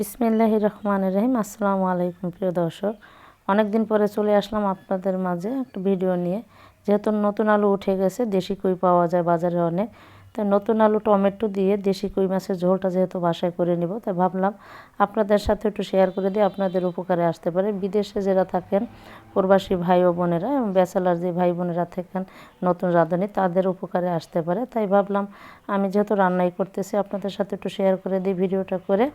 বিসমিল্লাহ রহমান রহিম। আসসালামু আলাইকুম, প্রিয় দর্শক। অনেক দিন পরে চলে আসলাম আপনাদের মাঝে একটা ভিডিও নিয়ে। যেহেতু নতুন আলু উঠে গেছে, দেশি কই পাওয়া যায় বাজারে অনেক। তাই নতুন আলু টমেটো দিয়ে দেশি কই মাছের ঝোলটা যেহেতু বাসায় করে নিব, তাই ভাবলাম আপনাদের সাথে একটু শেয়ার করে দিয়ে আপনাদের উপকারে আসতে পারে। বিদেশে যারা থাকেন, প্রবাসী ভাই ও বোনেরা এবং ব্যাচেলার যে ভাই বোনেরা থাকেন, নতুন রাঁধুনি, তাদের উপকারে আসতে পারে। তাই ভাবলাম, আমি যেহেতু রান্নাই করতেছি, আপনাদের সাথে একটু শেয়ার করে দিই ভিডিওটা করে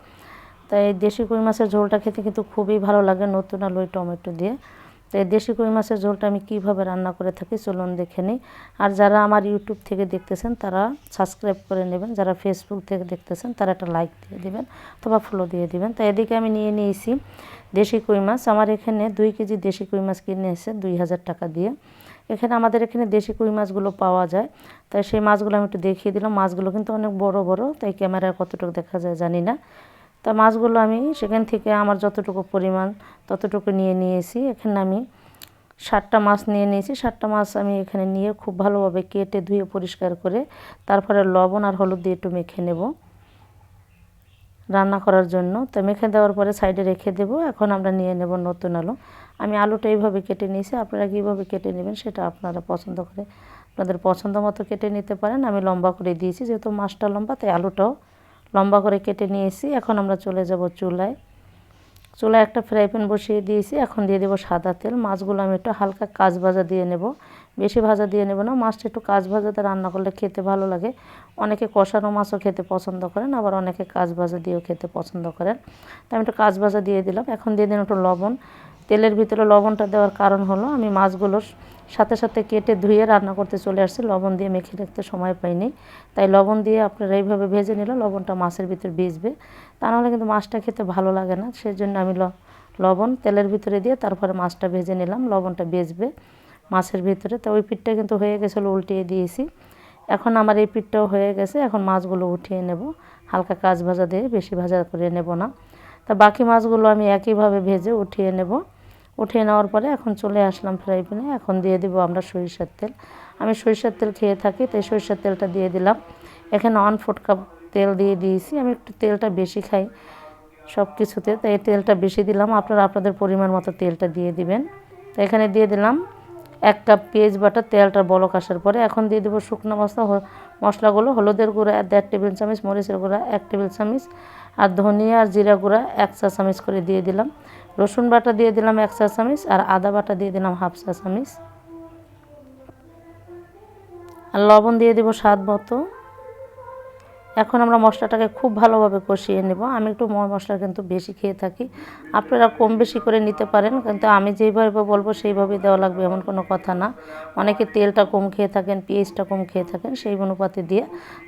তাই দেশি কই মাছের ঝোলটা খেতে কিন্তু খুবই ভালো লাগে নতুন আলু টমেটো দিয়ে। তো এই দেশি কই মাছের ঝোলটা আমি কীভাবে রান্না করে থাকি চলুন দেখে নিই। আর যারা আমার ইউটিউব থেকে দেখতেছেন, তারা সাবস্ক্রাইব করে নেবেন। যারা ফেসবুক থেকে দেখতেছেন, তারা একটা লাইক দিয়ে দিবেন অথবা ফলো দিয়ে দিবেন। তো এদিকে আমি নিয়ে নিয়েছি দেশি কই মাছ। আমার এখানে দুই কেজি দেশি কই মাছ কিনে এসে দুই হাজার টাকা দিয়ে। এখানে আমাদের এখানে দেশি কই মাছগুলো পাওয়া যায়। তাই সেই মাছগুলো আমি একটু দেখিয়ে দিলাম। মাছগুলো কিন্তু অনেক বড় বড়। তাই ক্যামেরায় কতটুকু দেখা যায় জানি না। তা মাছগুলো আমি সেখান থেকে আমার যতটুকু পরিমাণ ততটুকু নিয়ে নিয়েছি। এখানে আমি ষাটটা মাছ নিয়ে নিয়েছি। ষাটটা মাছ আমি এখানে নিয়ে খুব ভালোভাবে কেটে ধুয়ে পরিষ্কার করে তারপরে লবণ আর হলুদ দিয়ে একটু মেখে নেব রান্না করার জন্য। তো মেখে দেওয়ার পরে সাইডে রেখে দেব। এখন আমরা নিয়ে নেব নতুন আলু। আমি আলুটা এইভাবে কেটে নিয়েছি। আপনারা কীভাবে কেটে নেবেন সেটা আপনারা পছন্দ করে, আপনাদের পছন্দ মতো কেটে নিতে পারেন। আমি লম্বা করে দিয়েছি, যেহেতু মাছটা লম্বা, তাই আলুটাও লম্বা করে কেটে নিয়েছি। এখন আমরা চলে যাব চুলায়। চুলায় একটা ফ্রাই প্যান বসিয়ে দিয়েছি। এখন দিয়ে দেবো সাদা তেল। মাছগুলো আমি একটু হালকা কাজ ভাজা দিয়ে নেব। বেশি ভাজা দিয়ে নেব না। মাছটা একটু কাজ ভাজাতে রান্না করলে খেতে ভালো লাগে। অনেকে কষানো মাছও খেতে পছন্দ করেন, আবার অনেকে কাজ ভাজা দিয়েও খেতে পছন্দ করেন। তো আমি একটু কাজ ভাজা দিয়ে দিলাম। এখন দিয়ে দিন একটু লবণ। তেলের ভিতরে লবণটা দেওয়ার কারণ হলো আমি মাছগুলোর সাথে সাথে কেটে ধুয়ে রান্না করতে চলে আসছি। লবণ দিয়ে মেখে রাখতে সময় পাইনি। তাই লবণ দিয়ে আপনারা এইভাবে ভেজে নিলে লবণটা মাছের ভিতরে ভিজবে। তা নাহলে কিন্তু মাছটা খেতে ভালো লাগে না। সেই জন্য আমি লবণ তেলের ভিতরে দিয়ে তারপরে মাছটা ভেজে নিলাম। লবণটা বেজবে মাছের ভিতরে। তো ওই পিঠটা কিন্তু হয়ে গেছিল, উল্টিয়ে দিয়েছি। এখন আমার এই পিঠটাও হয়ে গেছে। এখন মাছগুলো উঠিয়ে নেব। হালকা কাজ ভাজা দিয়ে বেশি ভাজা করে নেব না। তা বাকি মাছগুলো আমি একইভাবে ভেজে উঠিয়ে নেব। উঠিয়ে নেওয়ার পরে এখন চলে আসলাম ফ্রাই প্যানে। এখন দিয়ে দিব আমরা সরিষার তেল। আমি সরিষার তেল খেয়ে থাকি, তাই সরিষার তেলটা দিয়ে দিলাম। এখানে অন ফুট কাপ তেল দিয়ে দিয়েছি। আমি একটু তেলটা বেশি খাই সব কিছুতে, তাই তেলটা বেশি দিলাম। আপনারা আপনাদের পরিমাণ মতো তেলটা দিয়ে দিবেন। তো এখানে দিয়ে দিলাম এক কাপ পেঁয়াজ বাটা। তেলটা বলক আসার পরে এখন দিয়ে দেবো শুকনো মশলা মশলাগুলো, হলুদের গুঁড়া, দেড় টেবিল চামচ, মরিচের গুঁড়া, এক টেবিল চামচ, আর ধনিয়া আর জিরা গুঁড়া এক চা চামচ করে দিয়ে দিলাম। রসুন বাটা দিয়ে দিলাম এক চা চামিচ আর আদা বাটা দিয়ে দিলাম হাফ চা চামিচ আর লবণ দিয়ে দেবো স্বাদ মতো। এখন আমরা মশলাটাকে খুব ভালোভাবে কষিয়ে নেব। আমি একটু মশলা কিন্তু বেশি খেয়ে থাকি। আপনারা কম বেশি করে নিতে পারেন, কিন্তু আমি যেইভাবে বলব সেইভাবেই দেওয়া লাগবে, এমন কোনো কথা না। অনেকে তেলটা কম খেয়ে থাকেন পেঁয়াজটা কম খেয়ে থাকেন, সেই অনুপাতে দিয়ে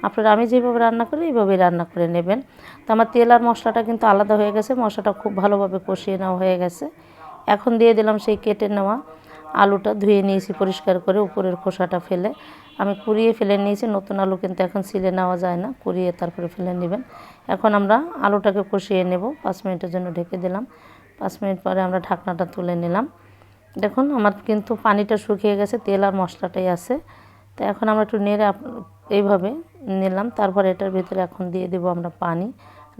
আপনারা আমি যেভাবে রান্না করি, এইভাবেই রান্না করে নেবেন। তো আমার তেল আর মশলাটা কিন্তু আলাদা হয়ে গেছে, মশলাটা খুব ভালোভাবে কষিয়ে নেওয়া হয়ে গেছে। এখন দিয়ে দিলাম সেই কেটে নেওয়া আলুটা, ধুয়ে নিয়েছি পরিষ্কার করে উপরের খোসাটা ফেলে। আমি কুড়িয়ে ফেলে নিয়েছি, নতুন আলু কিন্তু এখন সিলে নেওয়া যায় না কুড়িয়ে তারপরে ফেলে নেবেন। এখন আমরা আলুটাকে কষিয়ে নেব, পাঁচ মিনিটের জন্য ঢেকে দিলাম। পাঁচ মিনিট পরে আমরা ঢাকনাটা তুলে নিলাম। দেখুন, আমার কিন্তু পানিটা শুকিয়ে গেছে, তেল আর মশলাটাই আছে। তো এখন আমরা একটু নেড়ে এইভাবে নিলাম। তারপরে এটার ভিতরে এখন দিয়ে দেবো আমরা পানি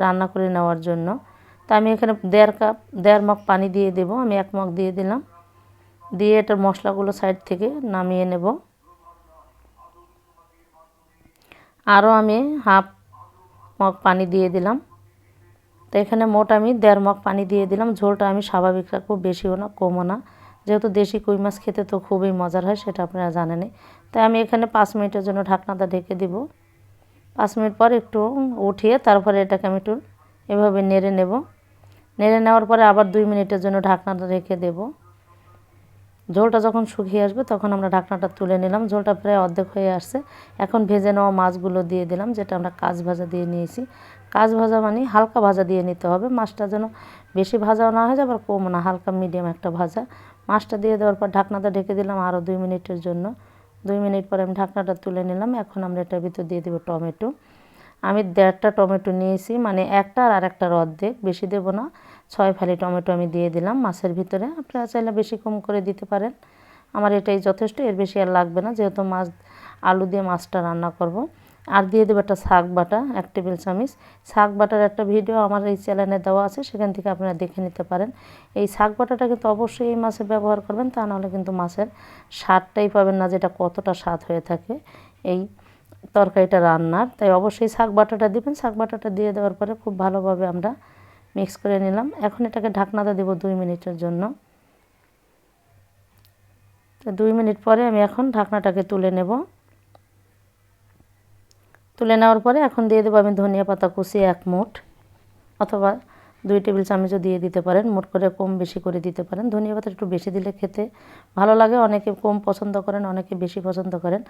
রান্না করে নেওয়ার জন্য। তা আমি এখানে দেড় কাপ, দেড় মগ পানি দিয়ে দেবো। আমি এক মগ দিয়ে দিলাম। দিয়ে এটার মশলাগুলো সাইড থেকে নামিয়ে নেব। আরও আমি হাফ মগ পানি দিয়ে দিলাম। তো এখানে মোট আমি দেড় মগ পানি দিয়ে দিলাম। ঝোলটা আমি স্বাভাবিক রাখব বেশিও না, কমও না। যেহেতু দেশি কই মাছ খেতে তো খুবই মজার হয়, সেটা আপনারা জানেনই তাই আমি এখানে পাঁচ মিনিটের জন্য ঢাকনাটা ঢেকে দিব। পাঁচ মিনিট পর একটু উঠিয়ে তারপরে এটাকে আমি একটু এভাবে নেড়ে নেব। নেড়ে নেওয়ার পরে আবার দুই মিনিটের জন্য ঢাকনাটা রেখে দেবো। ঝোলটা যখন শুকিয়ে আসবে তখন আমরা ঢাকনাটা তুলে নিলাম। ঝোলটা প্রায় অর্ধেক হয়ে আসছে। এখন ভেজে নেওয়া মাছগুলো দিয়ে দিলাম, যেটা আমরা কাজ ভাজা দিয়ে নিয়েছি। কাজ ভাজা মানে হালকা ভাজা দিয়ে নিতে হবে। মাছটা যেন বেশি ভাজাও না হয়ে যায়, আবার কম না, হালকা মিডিয়াম একটা ভাজা। মাছটা দিয়ে দেওয়ার পর ঢাকনাটা ঢেকে দিলাম আরও দুই মিনিটের জন্য। দুই মিনিট পরে আমি ঢাকনাটা তুলে নিলাম। এখন আমরা এটার ভিতর দিয়ে দেবো টমেটো। আমি দেড়টা টমেটো নিয়েছি মানে একটা আর একটার অর্ধেক। বেশি দেবো না। ছয় ফালি টমেটো আমি দিয়ে দিলাম মাছের ভিতরে। আপনারা চাইলে বেশি কম করে দিতে পারেন। আমার এটাই যথেষ্ট, এর বেশি আর লাগবে না, যেহেতু মাছ, আলু দিয়ে মাছটা রান্না করব। আর দিয়ে দেবো একটা শাক বাটা, এক টেবিল চামচ। শাক বাটার একটা ভিডিও আমার এই চ্যানেলে দেওয়া আছে, সেখান থেকে আপনারা দেখে নিতে পারেন। এই শাক বাটাটা কিন্তু অবশ্যই এই মাছে ব্যবহার করবেন, তা নাহলে কিন্তু মাছের স্বাদটাই পাবেন না, যেটা কতটা স্বাদ হয়ে থাকে এই তরকারিটা রান্নার। তাই অবশ্যই শাক বাটাটা দিবেন, শাক বাটাটা দিয়ে দেওয়ার পরে খুব ভালোভাবে আমরা মিক্স করে নিলাম। এখন এটাকে ঢাকনাটা দেবো দুই মিনিটের জন্য। তো দুই মিনিট পরে আমি এখন ঢাকনাটাকে তুলে নেব। তুলে নেওয়ার পরে এখন দিয়ে দেবো আমি ধনিয়া পাতা কুচিয়ে এক মুঠ অথবা দুই টেবিল চামচও দিয়ে দিতে পারেন, মোট করে কম বেশি করে দিতে পারেন। ধনিয়া পাতা একটু বেশি দিলে খেতে ভালো লাগে, অনেকে কম পছন্দ করেন, অনেকে বেশি পছন্দ করেন।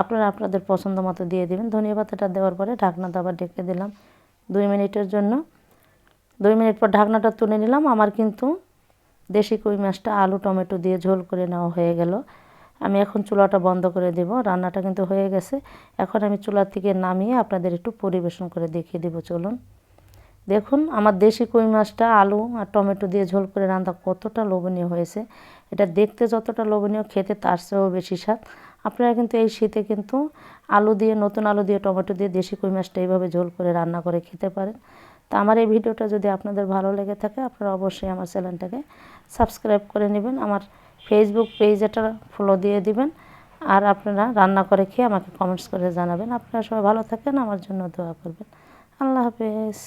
আপনারা আপনাদের পছন্দ মতো দিয়ে দিবেন। ধনিয়া পাতাটা দেওয়ার পরে ঢাকনাটা আবার ডেকে দিলাম দুই মিনিটের জন্য। দুই মিনিট পর ঢাকনাটা তুলে নিলাম। আমার কিন্তু দেশি কই মাছটা আলু, টমেটো দিয়ে ঝোল করে নেওয়া হয়ে গেল। আমি এখন চুলাটা বন্ধ করে দেব। রান্নাটা কিন্তু হয়ে গেছে। এখন আমি চুলা থেকে নামিয়ে আপনাদের একটু পরিবেশন করে দেখিয়ে দেবো। চলুন। দেখুন, আমার দেশি কই মাছটা আলু আর টমেটো দিয়ে ঝোল করে রান্না কতটা লোভনীয় হয়েছে। এটা দেখতে যতটা লোভনীয়, খেতে তার চেয়েও বেশি স্বাদ। আপনারা কিন্তু এই শীতে কিন্তু আলু দিয়ে, নতুন আলু দিয়ে, টমেটো দিয়ে দেশি কই মাছটা এইভাবে ঝোল করে রান্না করে খেতে পারেন। তা আমার এই ভিডিওটা যদি আপনাদের ভালো লেগে থাকে, আপনারা অবশ্যই আমার চ্যানেলটাকে সাবস্ক্রাইব করে নেবেন, আমার ফেসবুক পেজ এটা ফলো দিয়ে দিবেন, আর আপনারা রান্না করে খেয়ে আমাকে কমেন্টস করে জানাবেন। আপনারা সবাই ভালো থাকেন, আমার জন্য দোয়া করবেন। আল্লাহ হাফেজ।